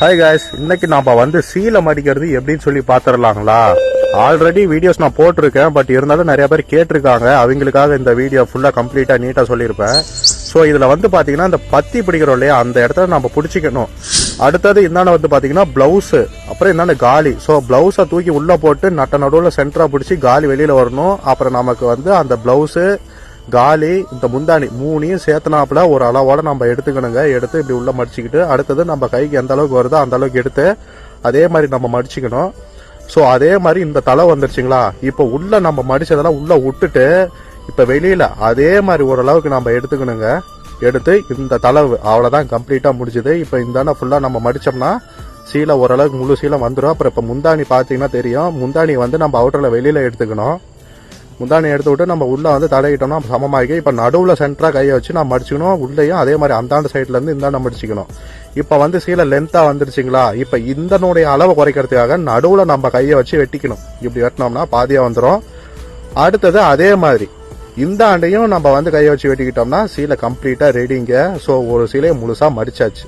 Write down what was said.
Hi guys இன்னைக்கு நாம வந்து சீலை மடிக்கிறது எப்படின்னு சொல்லி பாத்துரலாங்களா? ஆல்ரெடி வீடியோஸ் நான் போட்டிருக்கேன் பட் இருந்தாலும் நிறைய பேர் கேட்டிருக்காங்க. அவங்களுக்காக இந்த வீடியோ ஃபுல்லா கம்ப்ளீட்டா நீட்டா சொல்லியிருப்பேன். ஸோ இதுல வந்து பாத்தீங்கன்னா இந்த பத்தி பிடிக்கிறோம் இல்லையா அந்த இடத்துல நம்ம பிடிச்சிக்கணும். அடுத்தது என்னென்ன வந்து பார்த்தீங்கன்னா ப்ளவுஸு அப்புறம் என்னென்ன காலி. ஸோ ப்ளவுஸை தூக்கி உள்ளே போட்டு நட்ட நடுவில் சென்டராக பிடிச்சி காலி வெளியில் வரணும். அப்புறம் நமக்கு வந்து அந்த ப்ளவுஸு காலி இந்த முந்தாணி மூணையும் சேர்த்தனாப்புல ஒரு அளவோட நம்ம எடுத்துக்கணுங்க. எடுத்து இப்படி உள்ள மடிச்சுக்கிட்டு அடுத்தது நம்ம கைக்கு எந்த அளவுக்கு வருதோ அந்த அளவுக்கு எடுத்து அதே மாதிரி நம்ம மடிச்சுக்கணும். ஸோ அதே மாதிரி இந்த தலை வந்துருச்சுங்களா? இப்போ உள்ள நம்ம மடிச்சதெல்லாம் உள்ள விட்டுட்டு இப்போ வெளியில அதே மாதிரி ஓரளவுக்கு நம்ம எடுத்துக்கணுங்க. எடுத்து இந்த தளவு அவ்வளோதான் கம்ப்ளீட்டாக முடிஞ்சுது. இப்போ இந்த ஃபுல்லாக நம்ம மடிச்சோம்னா சீலை ஓரளவுக்கு முழு சீலை வந்துடும் அப்புறம் இப்போ முந்தாணி பார்த்தீங்கன்னா தெரியும். முந்தாணி வந்து நம்ம அவுட்டரில் வெளியில எடுத்துக்கணும். முந்தானை எடுத்து விட்டு நம்ம உள்ள வந்து தடவிட்டோம்னா சமமாகி இப்போ நடுவில் சென்டரா கையை வச்சு நான் மடிச்சுக்கணும் உள்ளேயும் அதே மாதிரி அந்தாண்ட சைட்ல இருந்து இந்தாண்ட மடிச்சுக்கணும் இப்போ வந்து சீலை லென்த்தாக வந்துருச்சுங்களா? இப்போ இந்தனுடைய அளவை குறைக்கிறதுக்காக நடுவில் நம்ம கையை வச்சு வெட்டிக்கணும். இப்படி வெட்டினோம்னா பாதியா வந்துடும் அடுத்தது அதே மாதிரி இந்த ஆண்டையும் நம்ம வந்து கையை வச்சு வெட்டிக்கிட்டோம்னா சீலை கம்ப்ளீட்டா ரெடிங்க ஸோ ஒரு சீலையை முழுசா மடிச்சாச்சு.